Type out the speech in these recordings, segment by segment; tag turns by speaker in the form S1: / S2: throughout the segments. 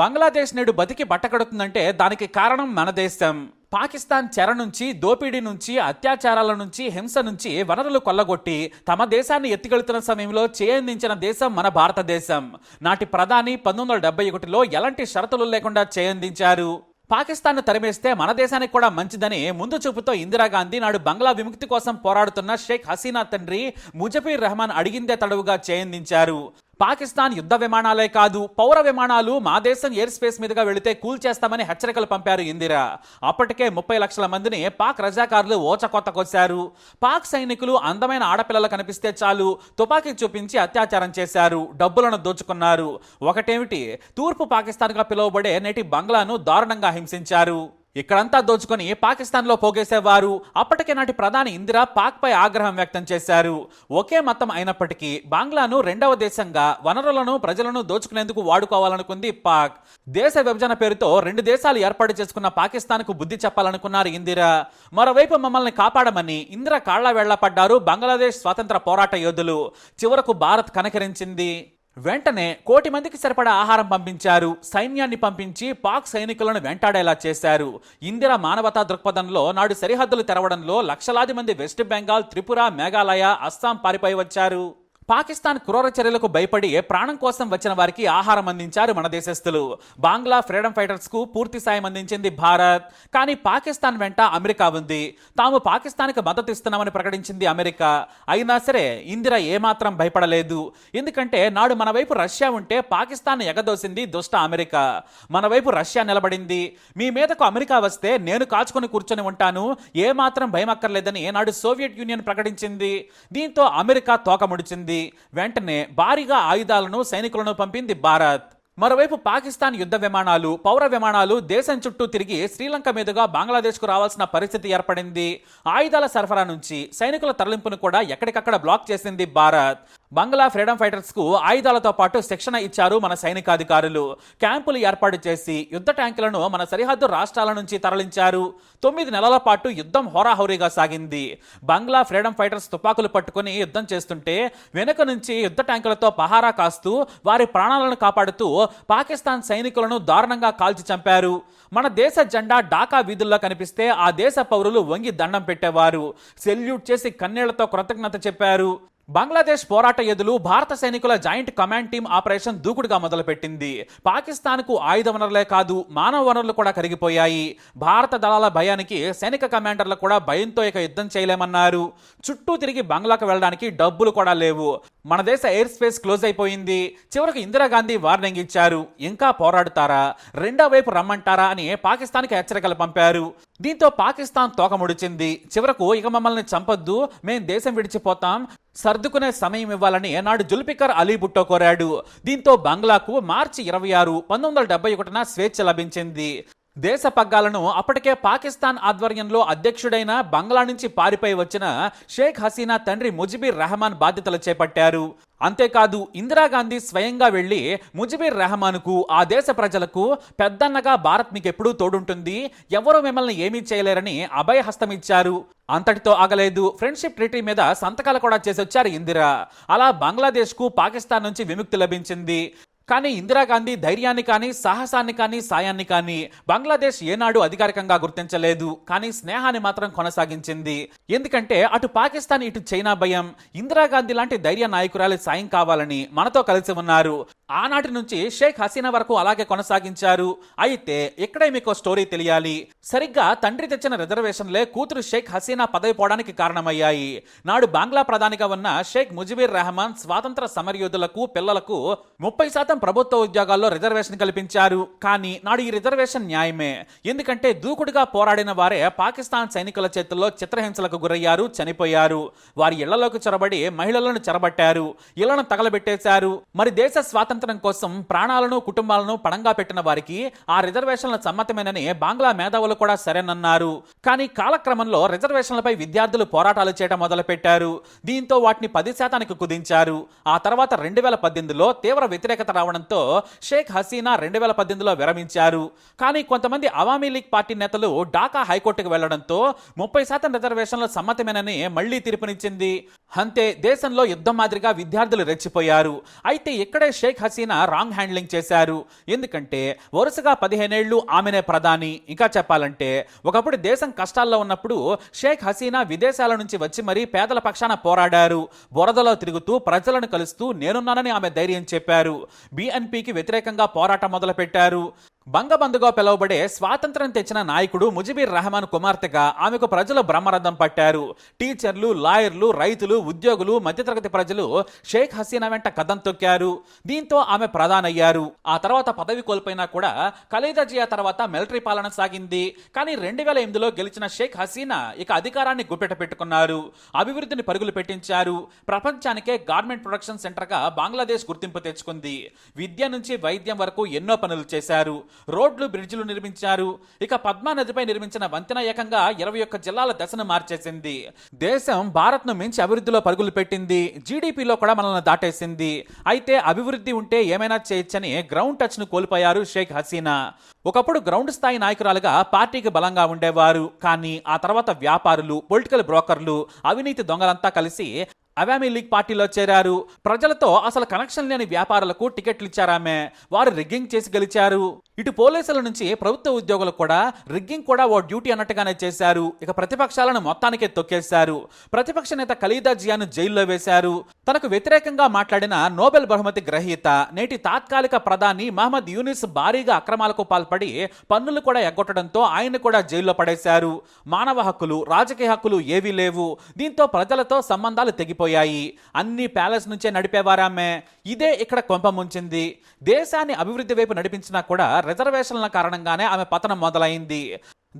S1: బంగ్లాదేశ్ నేడు బతికి బట్టకడుతుందంటే దానికి కారణం మన దేశం. పాకిస్తాన్ చెర నుంచి దోపిడీ నుంచి అత్యాచారాల నుంచి హింస నుంచి వనరులు కొల్లగొట్టి తమ దేశాన్ని ఎత్తికెళ్తున్న సమయంలో చేయందించిన దేశం మన భారతదేశం. నాటి ప్రధాని పంతొమ్మిది వందల డెబ్బై ఒకటిలో ఎలాంటి షరతులు లేకుండా చేయందించారు? పాకిస్తాన్ను తరిమేస్తే మన దేశానికి కూడా మంచిదని ముందు చూపుతో ఇందిరాగాంధీ నాడు బంగ్లా విముక్తి కోసం పోరాడుతున్న షేక్ హసీనా తండ్రి ముజఫీర్ రెహమాన్ అడిగిందే తడవుగా చేయందించారు. పాకిస్తాన్ యుద్ధ విమానాలే కాదు పౌర విమానాలు మా దేశం ఎయిర్ స్పేస్ మీదుగా వెళితే కూల్చేస్తామని హెచ్చరికలు పంపారు ఇందిరా. అప్పటికే ముప్పై లక్షల మందిని పాక్ రజాకారులు ఓచకొత్తకొచ్చారు. పాక్ సైనికులు అందమైన ఆడపిల్లలు కనిపిస్తే చాలు తుపాకీ చూపించి అత్యాచారం చేశారు డబ్బులను దోచుకున్నారు. ఒకటేమిటి? తూర్పు పాకిస్తాన్గా పిలువబడే నేటి బంగ్లాను దారుణంగా హింసించారు. ఇక్కడంతా దోచుకొని పాకిస్తాన్లో పోగేసేవారు. అప్పటికే నాటి ప్రధాని ఇందిరా పాక్పై ఆగ్రహం వ్యక్తం చేశారు. ఒకే మతం అయినప్పటికీ బంగ్లాను రెండవ దేశంగా వనరులను ప్రజలను దోచుకునేందుకు వాడుకోవాలనుకుంది పాక్. దేశ విభజన పేరుతో రెండు దేశాలు ఏర్పాటు చేసుకున్న పాకిస్తాన్కు బుద్ధి చెప్పాలనుకున్నారు ఇందిరా. మరోవైపు మమ్మల్ని కాపాడమని ఇందిరా కాళ్ళ వేళ్ళ పడ్డారు బంగ్లాదేశ్ స్వాతంత్ర పోరాట యోధులు. చివరకు భారత్ కనకరించింది. వెంటనే కోటి మందికి సరిపడా ఆహారం పంపించారు. సైన్యాన్ని పంపించి పాక్ సైనికులను వెంటాడేలా చేశారు. ఇందిర మానవతా దృక్పథంలో నాడు సరిహద్దులు తెరవడంలో లక్షలాది మంది వెస్ట్ బెంగాల్ త్రిపుర మేఘాలయ అస్సాం పారిపోయి వచ్చారు. పాకిస్తాన్ క్రూర చర్యలకు భయపడి ప్రాణం కోసం వచ్చిన వారికి ఆహారం అందించారు మన దేశస్థులు. బంగ్లా ఫ్రీడమ్ ఫైటర్స్కు పూర్తి సాయం అందించింది భారత్. కానీ పాకిస్తాన్ వెంట అమెరికా ఉంది. తాము పాకిస్తాన్కి మద్దతు ఇస్తున్నామని ప్రకటించింది అమెరికా. అయినా సరే ఇందిర ఏమాత్రం భయపడలేదు. ఎందుకంటే నాడు మన వైపు రష్యా ఉంటే పాకిస్తాన్ ఎగదోసింది దుష్ట అమెరికా. మన వైపు రష్యా నిలబడింది. మీ మీదకు అమెరికా వస్తే నేను కాచుకొని కూర్చొని ఉంటాను. ఏమాత్రం భయం అక్కర్లేదని నాడు సోవియట్ యూనియన్ ప్రకటించింది. దీంతో అమెరికా తోకముడిచింది చేసింది. వెంటనే భారీగా ఆయుధాలను సైనికులను పంపింది భారత్. మరోవైపు పాకిస్తాన్ యుద్ధ విమానాలు పౌర విమానాలు దేశం చుట్టూ తిరిగి శ్రీలంక మీదుగా బంగ్లాదేశ్కు రావాల్సిన పరిస్థితి ఏర్పడింది. ఆయుధాల సరఫరా నుంచి సైనికుల తరలింపును కూడా ఎక్కడికక్కడ బ్లాక్ చేసింది భారత్. బంగ్లా ఫ్రీడమ్ ఫైటర్స్కు ఆయుధాలతో పాటు శిక్షణ ఇచ్చారు మన సైనికాధికారులు. క్యాంపులు ఏర్పాటు చేసి యుద్ధ ట్యాంకులను మన సరిహద్దు రాష్ట్రాల నుంచి తరలించారు. తొమ్మిది నెలల పాటు యుద్ధం హోరాహోరీగా సాగింది. బంగ్లా ఫ్రీడమ్ ఫైటర్స్ తుపాకులు పట్టుకుని యుద్ధం చేస్తుంటే వెనుక నుంచి యుద్ధ ట్యాంకులతో పహారా కాస్తూ వారి ప్రాణాలను కాపాడుతూ పాకిస్తాన్ సైనికులను దారుణంగా కాల్చి చంపారు. మన దేశ జెండా ఢాకా వీధుల్లో కనిపిస్తే ఆ దేశ పౌరులు వంగి దండం పెట్టేవారు. సెల్యూట్ చేసి కన్నీళ్ళతో కృతజ్ఞత చెప్పారు. బంగ్లాదేశ్ పోరాట ఎదులు భారత సైనికుల జాయింట్ కమాండ్ టీం ఆపరేషన్ దూకుడుగా మొదలుపెట్టింది. పాకిస్తాన్కు ఆయుధ వనరులే కాదు మానవ వనరులు కూడా కరిగిపోయాయి. భారత దళాల భయానికి సైనిక కమాండర్లు కూడా భయంతో ఇక యుద్ధం చేయలేమన్నారు. చుట్టూ తిరిగి బంగ్లాకు వెళ్ళడానికి డబ్బులు కూడా లేవు. మన దేశ ఎయిర్ స్పేస్ క్లోజ్ అయిపోయింది. చివరకు ఇందిరాగాంధీ వార్నింగ్ ఇచ్చారు. ఇంకా పోరాడుతారా? రెండో వైపు రమ్మంటారా? అని పాకిస్తాన్కి హెచ్చరికలు పంపారు. దీంతో పాకిస్తాన్ తోక ముడిచింది. చివరకు ఇక మమ్మల్ని చంపొద్దు మేం దేశం విడిచిపోతాం సర్దుకునే సమయం ఇవ్వాలని నాడు జుల్ఫికర్ అలీ భుట్టో కోరాడు. దీంతో బంగ్లాకు మార్చి ఇరవై ఆరు పంతొమ్మిది వందల డెబ్బై ఒకటిన స్వేచ్ఛ లభించింది. దేశ పగ్గాలను అప్పటికే పాకిస్తాన్ ఆధ్వర్యంలో అధ్యక్షుడైన బంగ్లా నుంచి పారిపోయి వచ్చిన షేక్ హసీనా తండ్రి ముజిబీర్ రెహమాన్ బాధ్యతలు చేపట్టారు. అంతేకాదు ఇందిరాగాంధీ స్వయంగా వెళ్ళి ముజిబీర్ రెహమాన్కు ఆ దేశ ప్రజలకు పెద్దన్నగా భారత్ మీకెప్పుడూ తోడుంటుంది ఎవరూ మిమ్మల్ని ఏమీ చేయలేరని అభయహస్తమిచ్చారు. అంతటితో ఆగలేదు ఫ్రెండ్షిప్ ట్రీటీ మీద సంతకాలు కూడా చేసొచ్చారు ఇందిరా. అలా బంగ్లాదేశ్కు పాకిస్తాన్ నుంచి విముక్తి లభించింది. కానీ ఇందిరాగాంధీ ధైర్యాన్ని కానీ సాహసాన్ని కానీ సాయాన్ని కానీ బంగ్లాదేశ్ ఏనాడు అధికారికంగా గుర్తించలేదు. కానీ స్నేహాన్ని మాత్రం కొనసాగించింది. ఎందుకంటే అటు పాకిస్తాన్ ఇటు చైనా భయం. ఇందిరాగాంధీ లాంటి ధైర్య నాయకురాలి సాయం కావాలని మనతో కలిసి ఉన్నారు. ఆనాటి నుంచి షేక్ హసీనా వరకు అలాగే కొనసాగించారు. అయితే ఇక్కడే మీకు స్టోరీ తెలియాలి? సరిగ్గా తండ్రి తెచ్చిన రిజర్వేషన్లే కూతురు షేక్ హసీనా పదవి పోవడానికి కారణమయ్యాయి. నాడు బంగ్లా ప్రధానిగా ఉన్న షేక్ ముజిబీర్ రెహమాన్ స్వాతంత్ర సమరయోధులకు పిల్లలకు ముప్పై శాతం ప్రభుత్వ ఉద్యోగాల్లో రిజర్వేషన్ కల్పించారు. కానీ నాడు ఈ రిజర్వేషన్ న్యాయమే. ఎందుకంటే దూకుడుగా పోరాడిన వారే పాకిస్తాన్ సైనికుల చేతుల్లో చిత్రహింసలకు గురయ్యారు చనిపోయారు. వారి ఇళ్ళలోకి చొరబడి మహిళలను చెరబట్టారు. ఇళ్ళను తగలబెట్టేశారు. మరి దేశ స్వాతంత్రం కోసం ప్రాణాలను కుటుంబాలను పణంగా పెట్టిన వారికి ఆ రిజర్వేషన్ల సమ్మతమేనని బాంగ్లా మేధావులు కూడా సరేనన్నారు. కానీ కాలక్రమంలో రిజర్వేషన్లపై విద్యార్థులు పోరాటాలు చేయడం మొదలుపెట్టారు. దీంతో వాటిని పది శాతానికి కుదించారు. ఆ తర్వాత రెండు వేల పద్దెనిమిదిలో తీవ్ర వ్యతిరేకత రావడంతో షేక్ హసీనా రెండు వేల పద్దెనిమిదిలో విరమించారు. కానీ కొంతమంది అవామీ లీగ్ పార్టీ నేతలు ఢాకా హైకోర్టుకు వెళ్ళడంతో ముప్పై శాతం రిజర్వేషన్లు సమ్మతమేనని మళ్ళీ తీర్పునిచ్చింది. అంతే దేశంలో యుద్ధం మాదిరిగా విద్యార్థులు రెచ్చిపోయారు. అయితే ఇక్కడే షేక్ హసీనా రాంగ్ హ్యాండ్లింగ్ చేశారు. ఎందుకంటే వరుసగా పదిహేనేళ్ళు ఆమెనే ప్రధాని. ఇంకా చెప్పాలంటే ఒకప్పుడు దేశం కష్టాల్లో ఉన్నప్పుడు షేక్ హసీనా విదేశాల నుంచి వచ్చి మరీ పేదల పక్షాన పోరాడారు. బురదలో తిరుగుతూ ప్రజలను కలుస్తూ నేనున్నానని ఆమె ధైర్యం చెప్పారు. బీఎన్పీకి వ్యతిరేకంగా పోరాటం మొదలుపెట్టారు. బంగబంధుగా పిలువబడే స్వాతంత్రం తెచ్చిన నాయకుడు ముజిబీర్ రెహమాన్ కుమార్తెగా ఆమెకు ప్రజలు బ్రహ్మరథం పట్టారు. టీచర్లు లాయర్లు రైతులు ఉద్యోగులు మధ్యతరగతి ప్రజలు షేక్ హసీనా వెంట కథం తొక్కారు. దీంతో ఆమె ప్రధానయ్యారు. ఆ తర్వాత పదవి కోల్పోయినా కూడా ఖలీదా జియా తర్వాత మిలిటరీ పాలన సాగింది. కానీ రెండు వేల ఎనిమిదిలో గెలిచిన షేక్ హసీనా ఇక అధికారాన్ని గుప్పెట పెట్టుకున్నారు. అభివృద్ధిని పరుగులు పెట్టించారు. ప్రపంచానికే గార్మెంట్ ప్రొడక్షన్ సెంటర్గా బంగ్లాదేశ్ గుర్తింపు తెచ్చుకుంది. విద్య నుంచి వైద్యం వరకు ఎన్నో పనులు చేశారు. రోడ్లు బ్రిడ్జిలు నిర్మించారు. ఇక పద్మా నదిపై నిర్మించిన వంతెన ఏకంగా ఇరవై ఒక్క జిల్లాల దశను మార్చేసింది. దేశం భారత్ను మించి అభివృద్ధిలో పరుగులు పెట్టింది. జీడిపిలో కూడా మనల్ని దాటేసింది. అయితే అభివృద్ధి ఉంటే ఏమైనా చేయొచ్చని గ్రౌండ్ టచ్ను కోల్పోయారు షేక్ హసీనా. ఒకప్పుడు గ్రౌండ్ స్థాయి నాయకురాలుగా పార్టీకి బలంగా ఉండేవారు. కానీ ఆ తర్వాత వ్యాపారులు పొలిటికల్ బ్రోకర్లు అవినీతి దొంగలంతా కలిసి అవామీ లీగ్ పార్టీలో చేరారు. ప్రజలతో అసలు కనెక్షన్ లేని వ్యాపారులకు టికెట్లు ఇచ్చారామె. వారు రిగ్గింగ్ చేసి గెలిచారు. ఇటు పోలీసుల నుంచి ప్రభుత్వ ఉద్యోగులు కూడా రిగ్గింగ్ కూడా ఓ డ్యూటీ అన్నట్టుగానే చేశారు. ఇక ప్రతిపక్షాలను మొత్తానికే తొక్కేశారు. ప్రతిపక్ష నేత ఖలీదా జియాను జైల్లో వేశారు. తనకు వ్యతిరేకంగా మాట్లాడిన నోబెల్ బహుమతి గ్రహీత నేటి తాత్కాలిక ప్రధాని మహమ్మద్ యూనిస్ భారీగా అక్రమాలకు పాల్పడి పన్నులు కూడా ఎగ్గొట్టడంతో ఆయన కూడా జైల్లో పడేశారు. మానవ హక్కులు రాజకీయ హక్కులు ఏవీ లేవు. దీంతో ప్రజలతో సంబంధాలు తెగిపోయాయి అన్ని ప్యాలెస్ నుంచే నడిపేవారామె. ఇదే ఇక్కడ కొంప ముంచింది. దేశాన్ని అభివృద్ధి వైపు నడిపించినా కూడా రిజర్వేషన్ల కారణంగానే ఆమె పతనం మొదలైంది.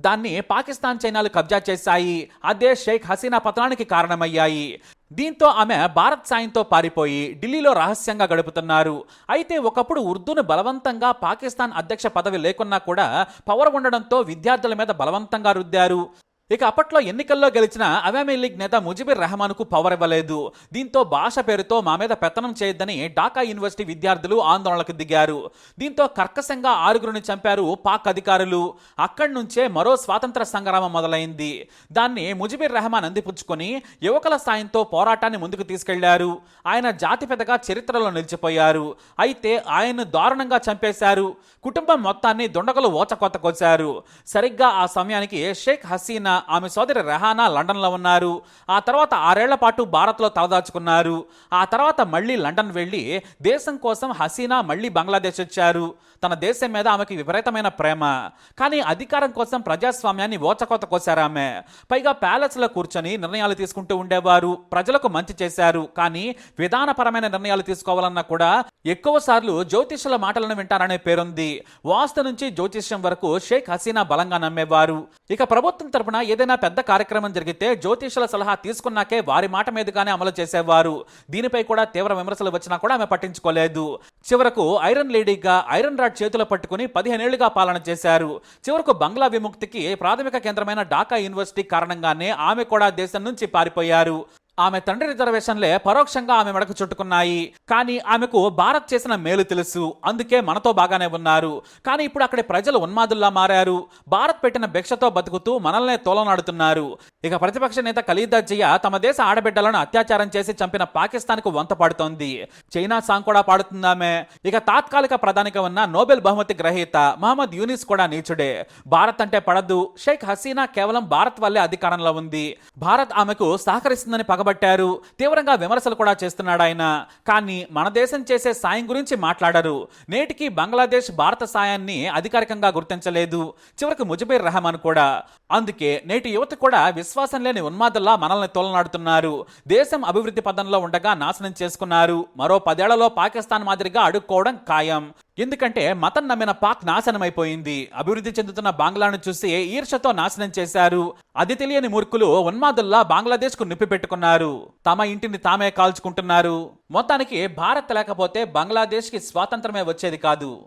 S1: దాన్ని పాకిస్తాన్ చైనాలు కబ్జా చేశాయి. అదే షేక్ హసీనా పతనానికి కారణమయ్యాయి. దీంతో ఆమె భారత్ సాయంతో పారిపోయి ఢిల్లీలో రహస్యంగా గడుపుతున్నారు. అయితే ఒకప్పుడు ఉర్దూను బలవంతంగా పాకిస్తాన్ అధ్యక్ష పదవి లేకున్నా కూడా పవర్ ఉండడంతో విద్యార్థుల మీద బలవంతంగా రుద్దారు. ఇక అప్పట్లో ఎన్నికల్లో గెలిచిన అవామీ లీగ్ నేత ముజిబిర్ రెహమాన్కు పవర్ ఇవ్వలేదు. దీంతో భాష పేరుతో మా మీద పెత్తనం చేయొద్దని ఢాకా యూనివర్సిటీ విద్యార్థులు ఆందోళనకు దిగారు. దీంతో కర్కశంగా ఆరుగురిని చంపారు పాక్ అధికారులు. అక్కడి నుంచే మరో స్వాతంత్ర సంగ్రామం మొదలైంది. దాన్ని ముజిబిర్ రెహమాన్ అందిపుచ్చుకొని యువకుల సాయంతో పోరాటాన్ని ముందుకు తీసుకెళ్ళారు. ఆయన జాతిపెదగా చరిత్రలో నిలిచిపోయారు. అయితే ఆయన్ను దారుణంగా చంపేశారు. కుటుంబం మొత్తాన్ని దొండగలు ఓచకొత్తకొచ్చారు సరిగ్గా ఆ సమయానికి షేక్ హసీనా ఆమె సోదరి రెహానా లండన్లో ఉన్నారు. ఆ తర్వాత ఆరేళ్ళ పాటు భారత్లో తలదాచుకున్నారు. ఆ తర్వాత మళ్ళీ లండన్ వెళ్ళి దేశం కోసం హసీనా మళ్ళీ బంగ్లాదేశ్ వచ్చారు. తన దేశం మీద ఆమెకి విపరీతమైన ప్రేమ. కానీ అధికారం కోసం ప్రజాస్వామ్యాన్ని ఓచకోత కోసారామె పైగా ప్యాలెస్లో కూర్చొని నిర్ణయాలు తీసుకుంటూ ఉండేవారు. ప్రజలకు మంచి చేశారు. కానీ విధానపరమైన నిర్ణయాలు తీసుకోవాలన్నా కూడా ఎక్కువ సార్లు జ్యోతిష్యుల మాటలను వింటారనే పేరుంది. వాస్తు నుంచి జ్యోతిష్యం వరకు షేక్ హసీనా బలంగా నమ్మేవారు. ఇక ప్రభుత్వం తరపున ఏదైనా పెద్ద కార్యక్రమం జరిగితే జ్యోతిష్యుల సలహా తీసుకున్నాకే వారి మాట మీదుగానే అమలు చేసేవారు. దీనిపై కూడా తీవ్ర విమర్శలు వచ్చినా కూడా ఆమె పట్టించుకోలేదు. చివరకు ఐరన్ లేడీగా ఐరన్ రాడ్ చేతిలో పట్టుకుని పదిహేనేళ్ళుగా పాలన చేశారు. చివరకు బంగ్లా విముక్తికి ప్రాథమిక కేంద్రమైన ఢాకా యూనివర్సిటీ కారణంగానే ఆమె కూడా దేశం నుంచి పారిపోయారు. ఆమె తండ్రి రిజర్వేషన్లే పరోక్షంగా ఆమె మెడకు చుట్టుకున్నాయి. కానీ ఆమెకు భారత్ చేసిన మేలు తెలుసు. అందుకే మనతో బాగానే ఉన్నారు. కానీ ఇప్పుడు అక్కడి ప్రజలు ఉన్మాదుల్లా మారారు. భారత్ పెట్టిన భిక్షతో బతుకుతూ మనల్నే తోలనాడుతున్నారు. ఇక ప్రతిపక్ష నేత ఖలీదా జియా తమ దేశ ఆడబిడ్డలను అత్యాచారం చేసి చంపిన పాకిస్తాన్కు వంత పాడుతోంది. చైనా సాంగ్ కూడా పాడుతుందామే. ఇక తాత్కాలిక ప్రధానిగా ఉన్న నోబెల్ బహుమతి గ్రహీత మహమ్మద్ యూనిస్ కూడా నీచుడే. భారత్ అంటే పడదు షేక్ హసీనా కేవలం భారత్ వల్లే అధికారంలో ఉంది. భారత్ ఆమెకు సహకరిస్తుందని పగబట్టారు. తీవ్రంగా విమర్శలు కూడా చేస్తున్నాడు ఆయన. కానీ మన దేశం చేసే సాయం గురించి మాట్లాడరు. నేటికి బంగ్లాదేశ్ భారత సాయాన్ని అధికారికంగా గుర్తించలేదు. చివరికి ముజబీర్ రెహమాన్ కూడా. అందుకే నేటి యువత కూడా విశ్వాసం లేని ఉన్మాదుల్లా మనల్ని తోలనాడుతున్నారు. దేశం అభివృద్ధి పదంలో ఉండగా నాశనం చేసుకున్నారు. మరో పదేళ్ళలో పాకిస్తాన్ మాదిరిగా అడుక్కోవడం ఖాయం. ఎందుకంటే మతం నమ్మిన పాక్ నాశనమైపోయింది. అభివృద్ధి చెందుతున్న బంగ్లాను చూసి ఈర్షతో నాశనం చేశారు. అది తెలియని మూర్ఖులు ఉన్మాదుల్లా బంగ్లాదేశ్కు నిప్పి పెట్టుకున్నారు. తమ ఇంటిని తామే కాల్చుకుంటున్నారు. మొత్తానికి భారత్ లేకపోతే బంగ్లాదేశ్కి స్వాతంత్రమే వచ్చేది కాదు.